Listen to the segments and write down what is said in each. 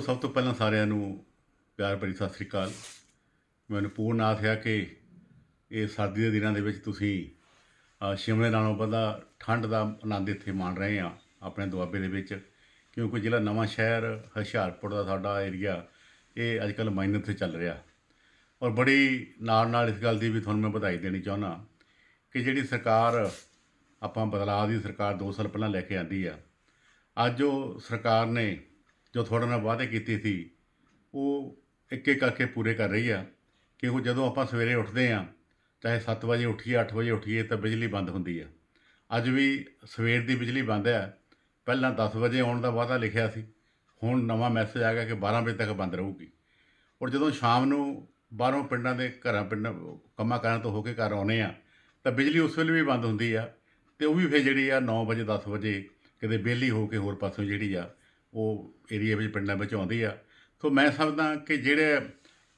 ਸਭ ਤੋਂ ਪਹਿਲਾਂ ਸਾਰਿਆਂ ਨੂੰ ਪਿਆਰ ਭਰੀ ਸਤਿ ਸ੍ਰੀ ਅਕਾਲ। ਮੈਨੂੰ ਪੂਰਨ ਆਸ ਹੈ ਕਿ ਇਹ ਸਰਦੀ ਦੇ ਦਿਨਾਂ ਦੇ ਵਿੱਚ ਤੁਸੀਂ ਸ਼ਿਮਲੇ ਨਾਲੋਂ ਵੱਧਾ ਠੰਡ ਦਾ ਆਨੰਦ ਇੱਥੇ ਮਾਣ ਰਹੇ ਆ ਆਪਣੇ ਦੁਆਬੇ ਦੇ ਵਿੱਚ, ਕਿਉਂਕਿ ਜ਼ਿਲ੍ਹਾ ਨਵਾਂ ਸ਼ਹਿਰ ਹੁਸ਼ਿਆਰਪੁਰ ਦਾ ਸਾਡਾ ਏਰੀਆ ਇਹ ਅੱਜ ਕੱਲ੍ਹ ਮਾਈਨਸ ਤੇ ਚੱਲ ਰਿਹਾ। ਔਰ ਬੜੀ ਨਾਲ ਨਾਲ ਇਸ ਗੱਲ ਦੀ ਵੀ ਤੁਹਾਨੂੰ ਮੈਂ ਵਧਾਈ ਦੇਣੀ ਚਾਹੁੰਦਾ ਕਿ ਜਿਹੜੀ ਸਰਕਾਰ, ਆਪਾਂ ਬਦਲਾਅ ਦੀ ਸਰਕਾਰ 2 ਸਾਲ ਪਹਿਲਾਂ ਲੈ ਕੇ ਆਂਦੀ ਆ, ਅੱਜ ਉਹ ਸਰਕਾਰ ਨੇ ਜੋ ਤੁਹਾਡੇ ਨਾਲ ਵਾਅਦੇ ਕੀਤੇ ਸੀ, ਉਹ ਇੱਕ ਇੱਕ ਕਰਕੇ ਪੂਰੇ ਕਰ ਰਹੀ ਆ, ਕਿ ਉਹ ਜਦੋਂ ਆਪਾਂ ਸਵੇਰੇ ਉੱਠਦੇ ਆ, ਚਾਹੇ 7 ਵਜੇ ਉੱਠੀਏ 8 ਵਜੇ ਉੱਠੀਏ, ਤਾਂ ਬਿਜਲੀ ਬੰਦ ਹੁੰਦੀ ਆ। ਅੱਜ ਵੀ ਸਵੇਰ ਦੀ ਬਿਜਲੀ ਬੰਦ ਆ। ਪਹਿਲਾਂ 10 ਵਜੇ ਆਉਣ ਦਾ ਵਾਅਦਾ ਲਿਖਿਆ ਸੀ। ਹੁਣ ਨਵਾਂ ਮੈਸੇਜ ਆ ਗਿਆ ਕਿ 12 ਵਜੇ ਤੱਕ ਬੰਦ ਰਹੂਗੀ। ਔਰ ਜਦੋਂ ਸ਼ਾਮ ਨੂੰ ਬਾਹਰੋਂ ਪਿੰਡਾਂ ਦੇ ਘਰਾਂ, ਪਿੰਡਾਂ ਕੰਮਾਂ ਕਾਰਾਂ ਤੋਂ ਹੋ ਕੇ ਘਰ ਆਉਨੇ ਆ, ਤਾਂ ਬਿਜਲੀ ਉਸ ਵੇਲੇ ਵੀ ਬੰਦ ਹੁੰਦੀ ਆ। ਤੇ ਉਹ ਵੀ ਫਿਰ ਜਿਹੜੀ ਆ 9 ਵਜੇ 10 ਵਜੇ ਕਿਤੇ ਬੇਲੀ ਹੋ ਕੇ ਹੋਰ ਪਾਸੋਂ ਜਿਹੜੀ ਆ ਉਹ ਏਰੀਆ ਵਿੱਚ ਪਿੰਡਾਂ ਵਿੱਚ ਆਉਂਦੀ ਆ। ਸੋ ਮੈਂ ਸਮਝਦਾ ਕਿ ਜਿਹੜੇ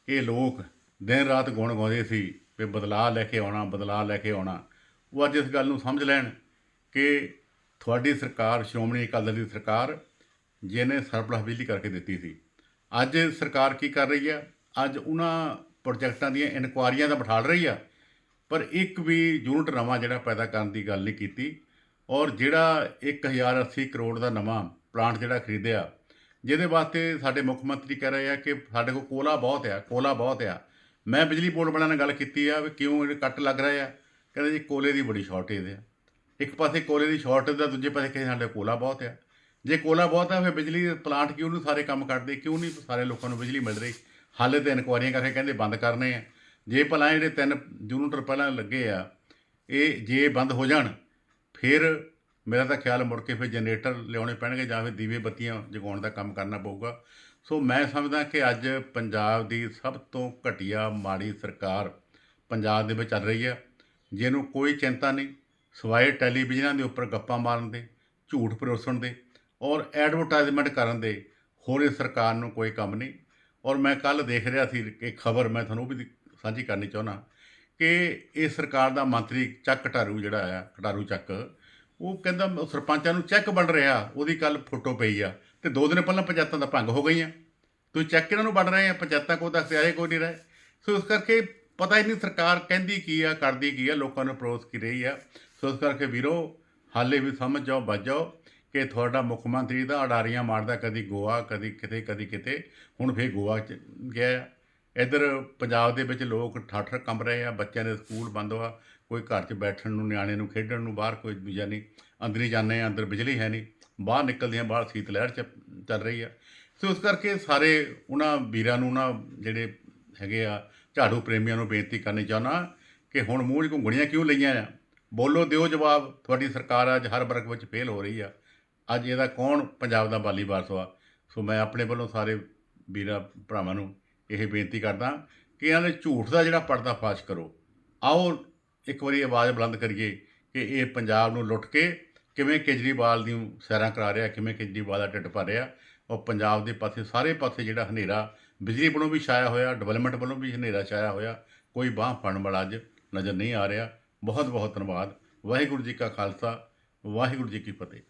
ਇਹ ਲੋਕ ਦਿਨ ਰਾਤ ਗੁਣ ਗਾਉਂਦੇ ਸੀ ਵੀ ਬਦਲਾਅ ਲੈ ਕੇ ਆਉਣਾ, ਬਦਲਾਅ ਲੈ ਕੇ ਆਉਣਾ, ਉਹ ਅੱਜ ਇਸ ਗੱਲ ਨੂੰ ਸਮਝ ਲੈਣ ਕਿ ਤੁਹਾਡੀ ਸਰਕਾਰ, ਸ਼੍ਰੋਮਣੀ ਅਕਾਲੀ ਦਲ ਦੀ ਸਰਕਾਰ ਜਿਹਨੇ ਸਰਪਲਸ ਬਿਜਲੀ ਕਰਕੇ ਦਿੱਤੀ ਸੀ। ਅੱਜ ਸਰਕਾਰ ਕੀ ਕਰ ਰਹੀ ਆ? ਅੱਜ ਉਹਨਾਂ ਪ੍ਰੋਜੈਕਟਾਂ ਦੀਆਂ ਇਨਕੁਆਰੀਆਂ ਦਾ ਬਿਠਾਲ ਰਹੀ ਆ, ਪਰ ਇੱਕ ਵੀ ਯੂਨਿਟ ਨਵਾਂ ਜਿਹੜਾ ਪੈਦਾ ਕਰਨ ਦੀ ਗੱਲ ਨਹੀਂ ਕੀਤੀ ਔਰ ਜਿਹੜਾ 1080 ਕਰੋੜ ਦਾ ਨਵਾਂ ਪਲਾਂਟ ਜਿਹੜਾ ਖਰੀਦਿਆ, ਜਿਹਦੇ ਵਾਸਤੇ ਸਾਡੇ ਮੁੱਖ ਮੰਤਰੀ ਕਹਿ ਰਹੇ ਆ ਕਿ ਸਾਡੇ ਕੋਲ ਕੋਲਾ ਬਹੁਤ ਆ, ਕੋਲਾ ਬਹੁਤ ਆ। ਮੈਂ ਬਿਜਲੀ ਬੋਰਡ ਵਾਲਿਆਂ ਨਾਲ ਗੱਲ ਕੀਤੀ ਆ ਵੀ ਕਿਉਂ ਇਹ ਕੱਟ ਲੱਗ ਰਹੇ ਆ? ਕਹਿੰਦੇ ਜੀ ਕੋਲੇ ਦੀ ਬੜੀ ਸ਼ਾਰਟੇਜ ਆ। ਇੱਕ ਪਾਸੇ ਕੋਲੇ ਦੀ ਸ਼ਾਰਟੇਜ ਦਾ ਦੂਜੇ ਪਾਸੇ ਕਹਿੰਦੇ ਸਾਡੇ ਕੋਲਾ ਬਹੁਤ ਆ। ਜੇ ਕੋਲਾ ਬਹੁਤ ਆ, ਫਿਰ ਬਿਜਲੀ ਪਲਾਂਟ ਕਿਉਂ ਨਹੀਂ ਸਾਰੇ ਕੰਮ ਕਰਦੇ? ਕਿਉਂ ਨਹੀਂ ਸਾਰੇ ਲੋਕਾਂ ਨੂੰ ਬਿਜਲੀ ਮਿਲ ਰਹੀ? ਹਾਲੇ ਤੇ ਇਨਕੁਆਰੀਆਂ ਕਰਕੇ ਕਹਿੰਦੇ ਬੰਦ ਕਰਨੇ ਆ। ਜੇ ਭਲਾ ਜਿਹੜੇ ਤਿੰਨ ਯੂਨਿਟ ਪਹਿਲਾਂ ਲੱਗੇ ਆ, ਇਹ ਜੇ ਬੰਦ ਹੋ ਜਾਣ, ਫਿਰ ਮੇਰਾ ਤਾਂ ਖਿਆਲ ਮੁੜ ਕੇ ਫਿਰ ਜਨਰੇਟਰ ਲਿਆਉਣੇ ਪੈਣਗੇ ਜਾਂ ਫਿਰ ਦੀਵੇ ਬੱਤੀਆਂ ਜਗਾਉਣ ਦਾ ਕੰਮ ਕਰਨਾ ਪਊਗਾ। ਸੋ ਮੈਂ ਸਮਝਦਾ ਕਿ ਅੱਜ ਪੰਜਾਬ ਦੀ ਸਭ ਤੋਂ ਘਟੀਆ ਮਾੜੀ ਸਰਕਾਰ ਪੰਜਾਬ ਦੇ ਵਿੱਚ ਚੱਲ ਰਹੀ ਹੈ। ਜਿਹਨੂੰ ਕੋਈ ਚਿੰਤਾ ਨਹੀਂ, ਸਵਾਏ ਟੈਲੀਵਿਜ਼ਨਾਂ ਦੇ ਉੱਪਰ ਗੱਪਾਂ ਮਾਰਨ ਦੇ, ਝੂਠ ਪਰੋਸਣ ਦੇ ਔਰ ਐਡਵਰਟਾਈਜ਼ਮੈਂਟ ਕਰਨ ਦੇ ਹੋਰ ਇਸ ਸਰਕਾਰ ਨੂੰ ਕੋਈ ਕੰਮ ਨਹੀਂ। ਔਰ ਮੈਂ ਕੱਲ ਦੇਖ ਰਿਹਾ ਸੀ ਕਿ ਖਬਰ ਮੈਂ ਤੁਹਾਨੂੰ ਉਹ ਵੀ ਸਾਂਝੀ ਕਰਨੀ ਚਾਹੁੰਦਾ ਕਿ ਇਹ ਸਰਕਾਰ ਦਾ ਮੰਤਰੀ ਚੱਕ ਘਟਾਰੂ ਜਿਹੜਾ ਆ, ਘਟਾਰੂ ਚੱਕ ਉਹ ਕਹਿੰਦਾ ਸਰਪੰਚਾਂ ਨੂੰ ਚੈੱਕ ਬਣ ਰਿਹਾ, ਉਹਦੀ ਕੱਲ ਫੋਟੋ ਪਈ ਆ। ਤੇ ਦੋ ਦਿਨ ਪਹਿਲਾਂ ਪੰਚਾਇਤਾਂ ਦਾ ਭੰਗ ਹੋ ਗਈਆਂ। ਤੁਸੀਂ ਚੈੱਕ ਇਹਨਾਂ ਨੂੰ ਬਣ ਰਹੇ ਆ, ਪੰਚਾਇਤਾਂ ਕੋਲ ਦੱਸ ਆਏ ਕੋਈ ਨਹੀਂ ਰਹੇ। ਸੋ ਇਸ ਕਰਕੇ ਪਤਾ ਹੀ ਨਹੀਂ ਸਰਕਾਰ ਕਹਿੰਦੀ ਕੀ ਆ, ਕਰਦੀ ਕੀ ਆ, ਲੋਕਾਂ ਨੂੰ ਅਪਰੋਚ ਕੀ ਰਹੀ ਆ। ਸੋ ਇਸ ਕਰਕੇ ਵੀਰੋ, ਹਾਲੇ ਵੀ ਸਮਝ ਜਾਓ, ਬਚ ਜਾਓ ਕਿ ਤੁਹਾਡਾ ਮੁੱਖ ਮੰਤਰੀ ਦਾ ਅਡਾਰੀਆਂ ਮਾਰਦਾ ਕਦੀ ਗੋਆ, ਕਦੀ ਕਿਤੇ ਕਦੀ ਕਿਤੇ। ਹੁਣ ਫੇਰ ਗੋਆ ਚ ਗਿਆ। ਇੱਧਰ ਪੰਜਾਬ ਦੇ ਵਿੱਚ ਲੋਕ ਠਾਠਰ ਕੰਬ ਰਹੇ ਆ, ਬੱਚਿਆਂ ਦੇ ਸਕੂਲ ਬੰਦ ਆ, ਕੋਈ ਘਰ 'ਚ ਬੈਠਣ ਨੂੰ, ਨਿਆਣੇ ਨੂੰ ਖੇਡਣ ਨੂੰ, ਬਾਹਰ ਕੋਈ ਦੂਜਾ ਨਹੀਂ ਅੰਦਰ ਹੀ ਜਾਂਦੇ ਆ, ਅੰਦਰ ਬਿਜਲੀ ਹੈ ਨਹੀਂ ਬਾਹਰ ਨਿਕਲਦੇ ਆ, ਬਾਹਰ ਸੀਤ ਲਹਿਰ ਚ ਚੱਲ ਰਹੀ ਆ। ਸੋ ਇਸ ਕਰਕੇ ਸਾਰੇ ਉਹਨਾਂ ਵੀਰਾਂ ਨੂੰ ਨਾ ਜਿਹੜੇ ਹੈਗੇ ਆ, ਝਾੜੂ ਪ੍ਰੇਮੀਆਂ ਨੂੰ ਬੇਨਤੀ ਕਰਨੀ ਚਾਹੁੰਦਾ ਕਿ ਹੁਣ ਮੂੰਹ 'ਚ ਘੁੰਗਣੀਆਂ ਕਿਉਂ ਲਈਆਂ ਆ? ਬੋਲੋ, ਦਿਓ ਜਵਾਬ, ਤੁਹਾਡੀ ਸਰਕਾਰ ਅੱਜ ਹਰ ਵਰਗ ਵਿੱਚ ਫੇਲ ਹੋ ਰਹੀ ਆ। ਅੱਜ ਇਹਦਾ ਕੌਣ ਪੰਜਾਬ ਦਾ ਬਾਲੀ ਵਾਰਸ ਵਾ ਸੋ ਮੈਂ ਆਪਣੇ ਵੱਲੋਂ ਸਾਰੇ ਵੀਰਾਂ, ਭਰਾਵਾਂ ਨੂੰ ਇਹ ਬੇਨਤੀ ਕਰਦਾ ਕਿ ਇਹਨਾਂ ਦੇ ਝੂਠ ਦਾ ਜਿਹੜਾ ਪਰਦਾ ਫਾਸ਼ ਕਰੋ। ਆਓ ਇੱਕ ਵਾਰੀ ਆਵਾਜ਼ ਬੁਲੰਦ ਕਰੀਏ ਕਿ ਇਹ ਪੰਜਾਬ ਨੂੰ ਲੁੱਟ ਕੇ ਕਿਵੇਂ ਕੇਜਰੀਵਾਲ ਦੀ ਸੈਰਾਂ ਕਰਾ ਰਿਹਾ, ਕਿਵੇਂ ਕੇਜਰੀਵਾਲ ਦਾ ਢਿੱਡ ਭਰ ਰਿਹਾ ਔਰ ਪੰਜਾਬ ਦੇ ਪਾਸੇ, ਸਾਰੇ ਪਾਸੇ ਜਿਹੜਾ ਹਨੇਰਾ, ਬਿਜਲੀ ਵੱਲੋਂ ਵੀ ਛਾਇਆ ਹੋਇਆ, ਡਿਵੈਲਪਮੈਂਟ ਵੱਲੋਂ ਵੀ ਹਨੇਰਾ ਛਾਇਆ ਹੋਇਆ, ਕੋਈ ਬਾਹ ਫੜਨ ਵਾਲਾ ਅੱਜ ਨਜ਼ਰ ਨਹੀਂ ਆ ਰਿਹਾ। ਬਹੁਤ ਬਹੁਤ ਧੰਨਵਾਦ। ਵਾਹਿਗੁਰੂ ਜੀ ਕਾ ਖਾਲਸਾ, ਵਾਹਿਗੁਰੂ ਜੀ ਕੀ ਫਤਿਹ।